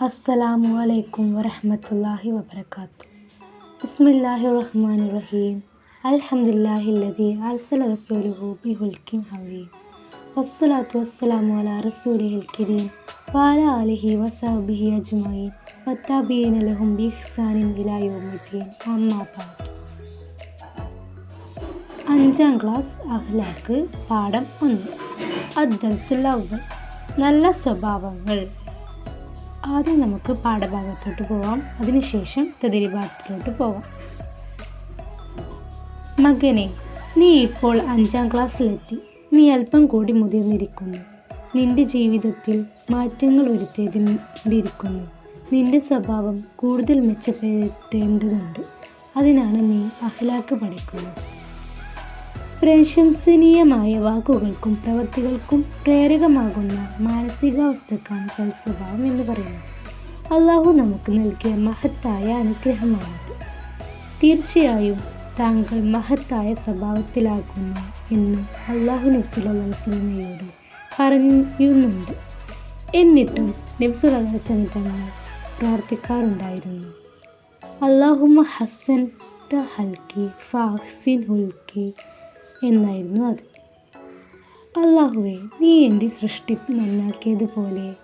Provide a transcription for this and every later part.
അസ്സലാമു അലൈക്കും വറഹ്മത്തുള്ളാഹി വബറകാതുഹു ബിസ്മില്ലാഹിർ റഹ്മാനിർ റഹീം അൽഹംദുലില്ലാഹില്ലദി അർസല റസൂലഹു ബിഹുൽകിൻ ഹവീം വസ്സലാത്തു വസ്സലാമു അലാ റസൂലിഹിൽ കരീം വഅല ആലിഹി വസഹ്ബിഹി അജ്മഈൻ വത്താബിഈന ലഹും ബിഇഹ്സാനിൻ ഇലാ യൗമിദ്ദീൻ അമ്മാ ബഅദ് അഞ്ചാം ക്ലാസ് അഖ്ലാഖ് പാഠം ഒന്ന് അദ്ദർസുൽ അവ്വൽ നല്ല സ്വഭാവങ്ങൾ ആദ്യം നമുക്ക് പാഠഭാഗത്തോട്ട് പോവാം. അതിനുശേഷം തദരിപാഠത്തിലോട്ട് പോവാം. മകനെ നീ ഇപ്പോൾ അഞ്ചാം ക്ലാസ്സിലെത്തി. നീ അല്പം കൂടി മുതിർന്നിരിക്കുന്നു. നിന്റെ ജീവിതത്തിൽ മാറ്റങ്ങൾ വരുത്തേണ്ടിയിരിക്കുന്നു നിന്റെ സ്വഭാവം കൂടുതൽ മെച്ചപ്പെടുത്തേണ്ടതുണ്ട്. അതിനാണ് നീ അഹ്ലാക്ക് പഠിക്കുന്നത്. പ്രശംസനീയമായ വാക്കുകൾക്കും പ്രവൃത്തികൾക്കും പ്രേരകമാകുന്ന മാനസികാവസ്ഥക്കാണ് സൽസ്വഭാവം എന്ന് പറയുന്നത്. അള്ളാഹു നമുക്ക് നൽകിയ മഹത്തായ അനുഗ്രഹമാണിത്. തീർച്ചയായും താങ്കൾ മഹത്തായ സ്വഭാവത്തിലാകുന്നു എന്ന് അള്ളാഹു നബ്സുലമയോട് പറയുന്നുണ്ട് എന്നിട്ടും നബ്സുലഹസന തങ്ങൾ പ്രാർത്ഥിക്കാറുണ്ടായിരുന്നു. അള്ളാഹുമ ഹസൻ ഹൽക്കി ഫാഹ്സിൻ ഹുൽക്കി എന്നായിരുന്നു അത്. അള്ളാഹുവെ നീ എന്റെ സൃഷ്ടി നന്നാക്കിയതുപോലെ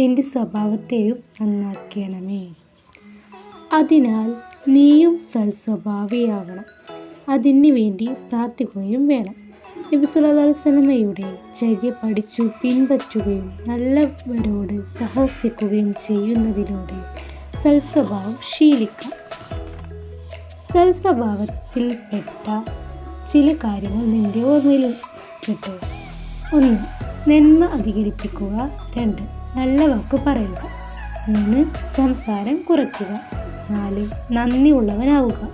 എന്റെ സ്വഭാവത്തെയും നന്നാക്കണമേ. അതിനാൽ നീയും സൽസ്വഭാവിയാവണം. അതിനു വേണ്ടി പ്രാർത്ഥിക്കുകയും വേണം. നബി സല്ലല്ലാഹു ചര്യ പഠിച്ചു പിൻപറ്റുകയും നല്ലവരോട് സഹസിക്കുകയും ചെയ്യുന്നതിലൂടെ സൽസ്വഭാവം ശീലിക്കാം. സൽസ്വഭാവത്തിൽപ്പെട്ട ചില കാര്യങ്ങൾ നിന്റെ ഓർമ്മയിൽ കിട്ടുക ഒന്ന് നന്മ അധികരിപ്പിക്കുക. രണ്ട് നല്ല വാക്ക് പറയുക. മൂന്ന് സംസാരം കുറയ്ക്കുക. നാല് നന്ദിയുള്ളവനാവുക.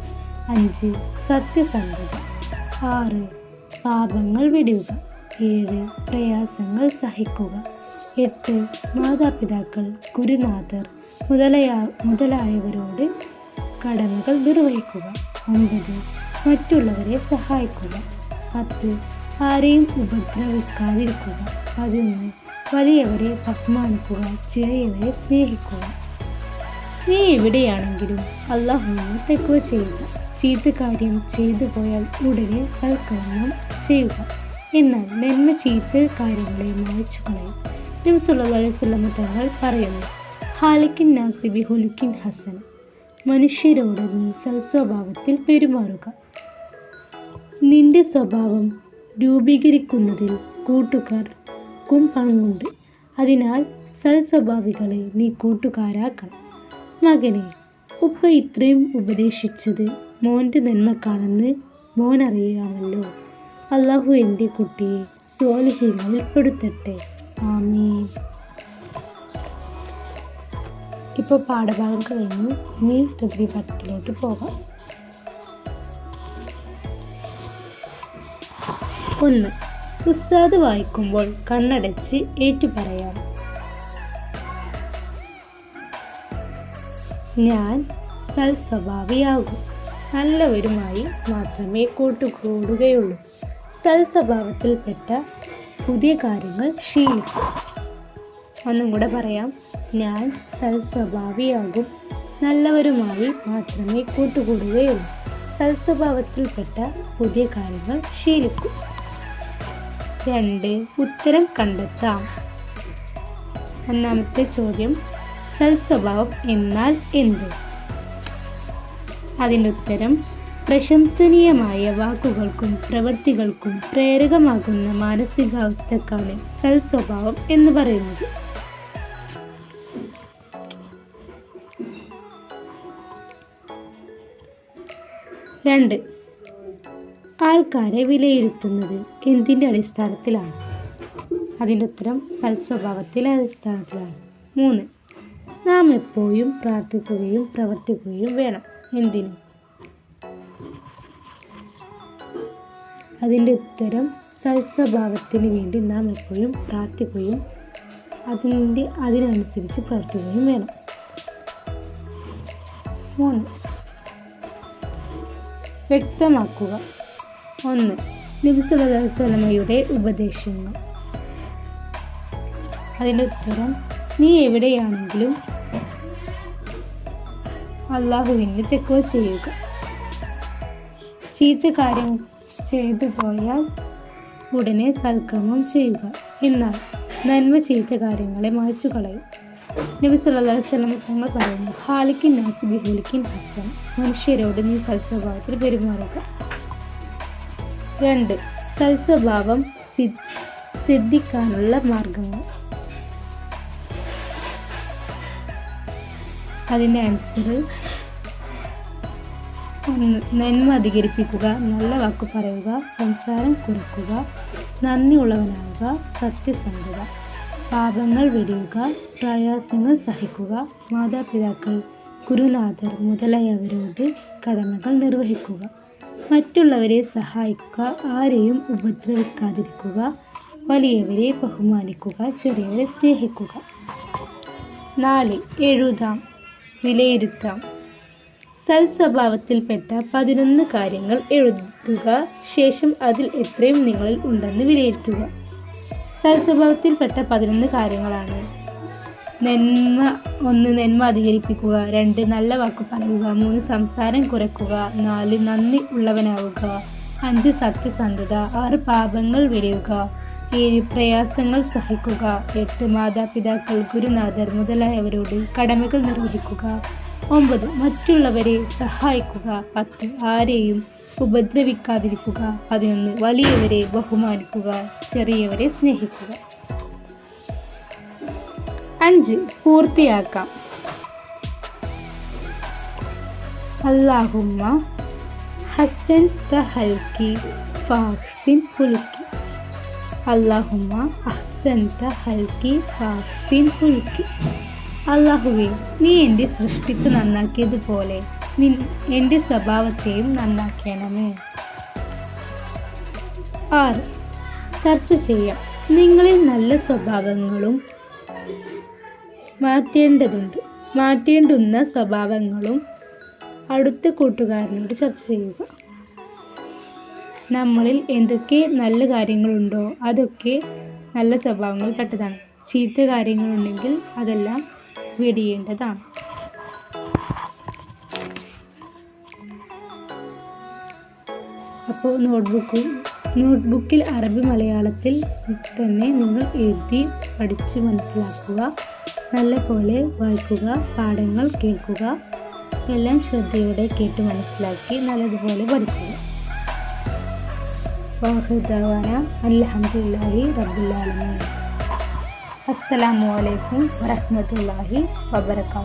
അഞ്ച് സത്യസന്ധത. ആറ് പാപങ്ങൾ വിടുക ഏഴ് പ്രയാസങ്ങൾ സഹിക്കുക. എട്ട് മാതാപിതാക്കൾ ഗുരുനാഥർ മുതലയാ മുതലായവരോട് കടമകൾ നിർവഹിക്കുക. ഒമ്പത് മറ്റുള്ളവരെ സഹായിക്കുക. പത്ത് ആരെയും ഉപദ്രവിക്കാതിരിക്കുക. പതിനൊന്ന് വലിയവരെ ബഹുമാനിക്കുക ചെറിയവരെ സ്നേഹിക്കുക. നീ എവിടെയാണെങ്കിലും അള്ളാഹുവിനെ തെക്കുക ചെയ്യുക. ചീത്ത കാര്യം ചെയ്തു പോയാൽ ഉടനെ സൽക്കരണം ചെയ്യുക. എന്നാൽ നന്മ ചീത്ത കാര്യങ്ങളെ മായച്ചു കളയും. നബ്സുല്ലാസ്ലമ തങ്ങൾ പറയുന്നു ഹാലിക്കിൻ നാസിബി ഹുലുക്കിൻ ഹസൻ. മനുഷ്യരോട് നീ സൽസ്വഭാവത്തിൽ പെരുമാറുക. നിന്റെ സ്വഭാവം രൂപീകരിക്കുന്നതിൽ കൂട്ടുകാർക്കും പങ്കുണ്ട് അതിനാൽ സൽസ്വഭാവികളെ നീ കൂട്ടുകാരാക്കണം. മകനെ ഉപ്പ ഇത്രയും ഉപദേശിച്ചത് മോന്റെ നന്മക്കാണെന്ന് മോൻ അറിയാമല്ലോ. അള്ളാഹു എന്റെ കുട്ടിയെ സ്വാലിഹ്യങ്ങളിൽ പെടുത്തട്ടെ. ആമീൻ. ഇപ്പോൾ പാഠഭാഗം കഴിഞ്ഞു. ഇനി തദ്രീപാഠത്തിലോട്ട് പോകാം. ഒന്ന് ഉസ്താദ് വായിക്കുമ്പോൾ കണ്ണടച്ച് ഏറ്റുപറയാം. ഞാൻ സൽസ്വഭാവിയാകും. നല്ലവരുമായി മാത്രമേ കൂട്ടുകൂടുകയുള്ളൂ. സൽസ്വഭാവത്തിൽപ്പെട്ട പുതിയ കാര്യങ്ങൾ ശീലിക്കും ഒന്നും കൂടെ പറയാം. ഞാൻ സൽസ്വഭാവിയാകും. നല്ലവരുമായി മാത്രമേ കൂട്ടുകൂടുകയുള്ളൂ. സൽസ്വഭാവത്തിൽപ്പെട്ട പുതിയ കാര്യങ്ങൾ ശീലിക്കും. രണ്ട് ഉത്തരം കണ്ടെത്താം. ഒന്നാമത്തെ ചോദ്യം സൽസ്വഭാവം എന്നാൽ എന്ത്? അതിന്റെ ഉത്തരം പ്രശംസനീയമായ വാക്കുകൾക്കും പ്രവൃത്തികൾക്കും പ്രേരകമാകുന്ന മാനസികാവസ്ഥക്കാണ് സൽസ്വഭാവം എന്ന് പറയുന്നത്. രണ്ട്. ആൾക്കാരെ വിലയിരുത്തുന്നത് എന്തിന്റെ അടിസ്ഥാനത്തിലാണ്? അതിന്റെ ഉത്തരം സൽസ്വഭാവത്തിലെ അടിസ്ഥാനത്തിലാണ്. മൂന്ന്. നാം എപ്പോഴും പ്രാർത്ഥിക്കുകയും പ്രവർത്തിക്കുകയും വേണം. എന്തിനും? അതിന്റെ ഉത്തരം സൽസ്വഭാവത്തിന് വേണ്ടി നാം എപ്പോഴും പ്രാർത്ഥിക്കുകയും അതിന്റെ അതിനനുസരിച്ച് പ്രവർത്തിക്കുകയും വേണം. മൂന്ന്. വ്യക്തമാക്കുക. ഒന്ന് നിബിസുലമയുടെ ഉപദേശങ്ങൾ. അതിന്റെ ഉത്തരം നീ എവിടെയാണെങ്കിലും അള്ളാഹുവിന് തെക്കോ ചെയ്യുക. ചീത്ത കാര്യം ചെയ്തു പോയാൽ ഉടനെ സൽക്രമം ചെയ്യുക. എന്നാൽ നന്മ ചീത്ത കാര്യങ്ങളെ മായ്ച്ചു കളയും. നബി തങ്ങൾ പറയുന്നു ഹാലിക്കിൻ നാസ് ബിഹുലിക്കിൻ ഹസൻ മനുഷ്യരോട് നീ സൽസ്വഭാവത്തിൽ പെരുമാറുക. രണ്ട് സൽസ്വഭാവം സിദ്ധിക്കാനുള്ള മാർഗങ്ങൾ. അതിന്റെ ആൻസർ നന്മ അധികരിപ്പിക്കുക നല്ല വാക്ക് പറയുക സംസാരം കുറയ്ക്കുക നന്ദിയുള്ളവനാവുക സത്യസന്ധത. പാപങ്ങൾ വെടിയുക പ്രയാസങ്ങൾ സഹിക്കുക മാതാപിതാക്കൾ ഗുരുനാഥർ മുതലായവരോട് കടമകൾ നിർവഹിക്കുക. മറ്റുള്ളവരെ സഹായിക്കുക ആരെയും ഉപദ്രവിക്കാതിരിക്കുക വലിയവരെ ബഹുമാനിക്കുക ചെറിയവരെ സ്നേഹിക്കുക. നാല് എഴുതാം വിലയിരുത്താം. സൽസ്വഭാവത്തിൽപ്പെട്ട പതിനൊന്ന് കാര്യങ്ങൾ എഴുതുക ശേഷം അതിൽ എത്രയും നിങ്ങളിൽ ഉണ്ടെന്ന് വിലയിരുത്തുക. സൽസ്വഭാവത്തിൽപ്പെട്ട പതിനൊന്ന് കാര്യങ്ങളാണ്. നന്മ ഒന്ന് നന്മ അധികരിപ്പിക്കുക രണ്ട് നല്ല വാക്ക് പറയുക മൂന്ന് സംസാരം കുറയ്ക്കുക നാല് നന്ദി ഉള്ളവനാവുക അഞ്ച് സത്യസന്ധത ആറ് പാപങ്ങൾ വെടിയുക ഏഴ് പ്രയാസങ്ങൾ സഹിക്കുക എട്ട് മാതാപിതാക്കൾ ഗുരുനാഥർ മുതലായവരോട് കടമകൾ നിർവഹിക്കുക ഒമ്പത് മറ്റുള്ളവരെ സഹായിക്കുക. പത്ത് ആരെയും ഉപദ്രവിക്കാതിരിക്കുക. പതിനൊന്ന് വലിയവരെ ബഹുമാനിക്കുക. ചെറിയവരെ സ്നേഹിക്കുക. അഞ്ച് പൂർത്തിയാക്കാം. അല്ലാഹുമ്മ ഹസൻ ഹൽക്കി ഫാസിൻ പുലുക്കി അല്ലാഹുമ്മ അഹ്സൻ ഹൽക്കി ഫാസിൻ പുലുക്കി അള്ളാഹുവേ നീ എന്റെ സൃഷ്ടിപ്പ് നന്നാക്കിയതുപോലെ നിൻ എന്റെ സ്വഭാവത്തെയും നന്നാക്കണമേ. ആറ് ചർച്ച ചെയ്യാം. നിങ്ങളിൽ നല്ല സ്വഭാവങ്ങളും മാറ്റേണ്ടതുണ്ട്. മാറ്റേണ്ടുന്ന സ്വഭാവങ്ങളും അടുത്ത കൂട്ടുകാരനോട് ചർച്ച ചെയ്യുക. നമ്മളിൽ എന്തൊക്കെ നല്ല കാര്യങ്ങളുണ്ടോ അതൊക്കെ നല്ല സ്വഭാവങ്ങൾ പെട്ടതാണ്. ചീത്ത കാര്യങ്ങളുണ്ടെങ്കിൽ അതെല്ലാം വെടിയേണ്ടതാണ്. അപ്പോൾ നോട്ട്ബുക്ക് നോട്ട്ബുക്കിൽ അറബി മലയാളത്തിൽ തന്നെ നിങ്ങൾ എഴുതി പഠിച്ച് മനസ്സിലാക്കുക. നല്ലപോലെ വായിക്കുക പാഠങ്ങൾ കേൾക്കുക എല്ലാം ശ്രദ്ധയോടെ കേട്ട് മനസ്സിലാക്കി നല്ലതുപോലെ പഠിക്കുക. വാഹുദാന അലഹമുല്ലാഹി റബ്ബുലാലമീൻ असलकम वरहमल वर्का